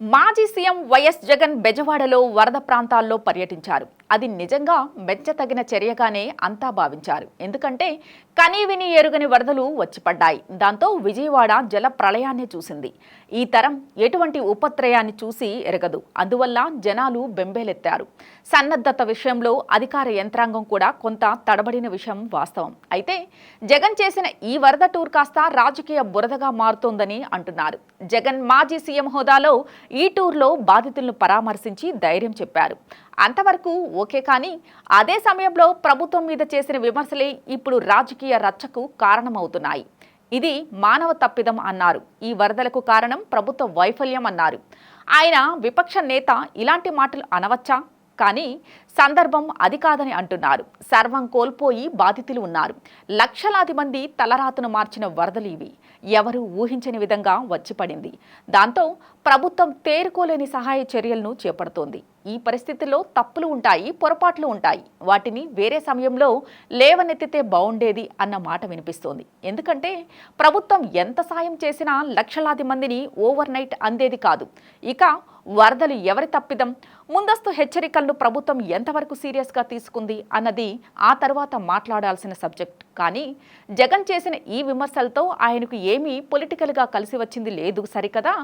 మాజీ CM YS Jagan బెజవాడలో వరద ప్రాంతాల్లో పర్యటించారు. అది నిజంగా మెచ్చతగిన చర్యగానే అంతా భావించారు. ఎందుకంటే కనీవిని ఎరుగని వరదలు వచ్చిపడ్డాయి. దాంతో విజయవాడ జల ప్రళయాన్ని చూసింది. ఈ తరం ఎటువంటి ఉపత్రయాన్ని చూసి ఎరగదు. అందువల్ల జనాలు బెంబేలెత్తారు. సన్నద్ధత విషయంలో అధికార యంత్రాంగం కూడా కొంత తడబడిన విషయం వాస్తవం. అయితే జగన్ చేసిన ఈ వరద టూర్ కాస్త రాజకీయ బురదగా మారుతోందని అంటున్నారు. జగన్ మాజీ సీఎం హోదాలో ఈ టూర్లో బాధితులను పరామర్శించి ధైర్యం చెప్పారు. అంతవరకు ఓకే కానీ అదే సమయంలో ప్రభుత్వం మీద చేసిన విమర్శలే ఇప్పుడు రాజకీయ రచ్చకు కారణమవుతున్నాయి. ఇది మానవ తప్పిదం అన్నారు. ఈ వరదలకు కారణం ప్రభుత్వ వైఫల్యం అన్నారు. ఆయన విపక్ష నేత ఇలాంటి మాటలు అనవచ్చా? కానీ సందర్భం అది కాదని అంటున్నారు. సర్వం కోల్పోయి బాధితులు ఉన్నారు. లక్షలాది మంది తలరాతను మార్చిన వరదలు ఇవి. ఎవరు ఊహించని విధంగా వచ్చిపడింది దాంతో ప్రభుత్వం తేరుకోలేని సహాయ చర్యలను చేపడుతోంది. ఈ పరిస్థితుల్లో తప్పులు ఉంటాయి పొరపాట్లు ఉంటాయి. వాటిని వేరే సమయంలో లేవనెత్తితే బాగుండేది అన్న మాట వినిపిస్తోంది. ఎందుకంటే ప్రభుత్వం ఎంత సాయం చేసినా లక్షలాది మందిని ఓవర్ నైట్ అందేది కాదు. ఇక వరదలు ఎవరి తప్పిదం? ముందస్తు హెచ్చరికలను ప్రభుత్వం ఎంతవరకు సీరియస్గా తీసుకుంది అన్నది ఆ తర్వాత మాట్లాడాల్సిన సబ్జెక్ట్. కానీ జగన్ చేసిన ఈ విమర్శలతో ఆయనకు ఏమీ పొలిటికల్గా కలిసి వచ్చింది లేదు సరికదా?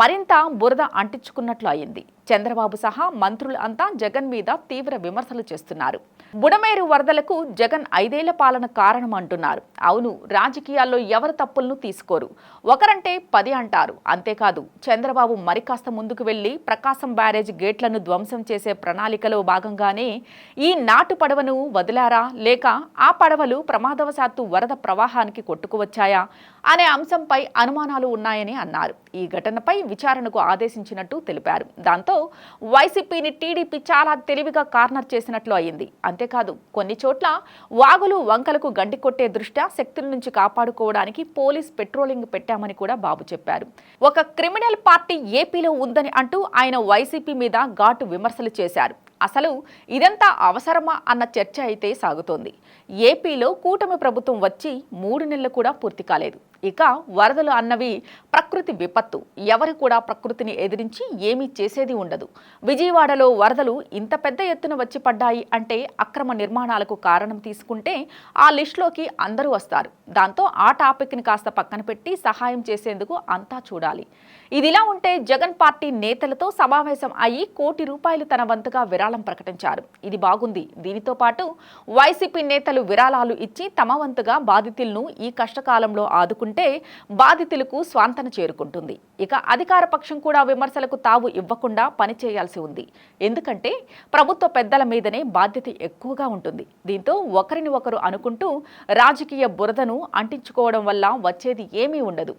మరింత బురద అంటించుకున్నట్లు అయింది. చంద్రబాబు సహా మంత్రులు అంతా జగన్ మీద తీవ్ర విమర్శలు చేస్తున్నారు. బుడమేరు వరదలకు జగన్ ఐదేళ్ళ పాలన కారణం అంటున్నారు. అవును రాజకీయాల్లో ఎవరు తప్పులను తీసుకోరు. ఒకరంటే పది అంటారు. అంతేకాదు చంద్రబాబు మరి కాస్త ముందుకు వెళ్ళి ప్రకాశం బ్యారేజ్ గేట్లను ధ్వంసం చేసే ప్రణాళికలో భాగంగానే ఈ నాటు పడవను వదిలారా? లేక ఆ పడవలు ప్రమాదవశాత్తు వరద ప్రవాహానికి కొట్టుకువచ్చాయా? అనే అంశంపై అనుమానాలు ఉన్నాయని అన్నారు. ఈ ఘటనపై విచారణకు ఆదేశించినట్టు తెలిపారు. దాంతో వైసీపీని టీడీపీ చాలా తెలివిగా కార్నర్ చేసినట్లు అయింది. అంతేకాదు కొన్ని చోట్ల వాగులు వంకలకు గండి కొట్టే దృష్ట్యా శక్తుల నుంచి కాపాడుకోవడానికి పోలీస్ పెట్రోలింగ్ పెట్టామని కూడా బాబు చెప్పారు. ఒక క్రిమినల్ పార్టీ ఏపీలో ఉందని అంటూ ఆయన వైసీపీ మీద ఘాటు విమర్శలు చేశారు. అసలు ఇదంతా అవసరమా అన్న చర్చ అయితే సాగుతోంది. ఏపీలో కూటమి ప్రభుత్వం వచ్చి మూడు నెలలు కూడా పూర్తి కాలేదు. ఇక వరదలు అన్నవి ప్రకృతి విపత్తు. ఎవరు కూడా ప్రకృతిని ఎదిరించి ఏమీ చేసేది ఉండదు. విజయవాడలో వరదలు ఇంత పెద్ద ఎత్తున వచ్చి పడ్డాయి అంటే అక్రమ నిర్మాణాలకు కారణం తీసుకుంటే ఆ లిస్టులోకి అందరూ వస్తారు. దాంతో ఆ టాపిక్ని కాస్త పక్కన పెట్టి సహాయం చేసేందుకు అంతా చూడాలి. ఇదిలా ఉంటే జగన్ పార్టీ నేతలతో సమావేశం అయ్యి కోటి రూపాయలు తన వంతుగా విరాళం ప్రకటించారు. ఇది బాగుంది. దీనితో పాటు వైసీపీ నేతలు విరాళాలు ఇచ్చి తమ వంతుగా బాధితులను ఈ కష్టకాలంలో ఆదుకుంటే బాధితులకు స్వాంతన చేరుకుంటుంది. ఇక అధికార పక్షం కూడా విమర్శలకు తావు ఇవ్వకుండా పనిచేయాల్సి ఉంది. ఎందుకంటే ప్రభుత్వ పెద్దల మీదనే బాధ్యత ఎక్కువగా ఉంటుంది. దీంతో ఒకరిని ఒకరు అనుకుంటూ రాజకీయ బురదను అంటించుకోవడం వల్ల వచ్చేది ఏమీ ఉండదు.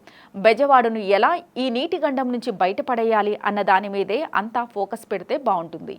బెజవాడను ఎలా ఈ నీటి గండం నుంచి బయటపడేయాలి అన్న దాని మీదే అంతా ఫోకస్ పెడితే బాగుంటుంది.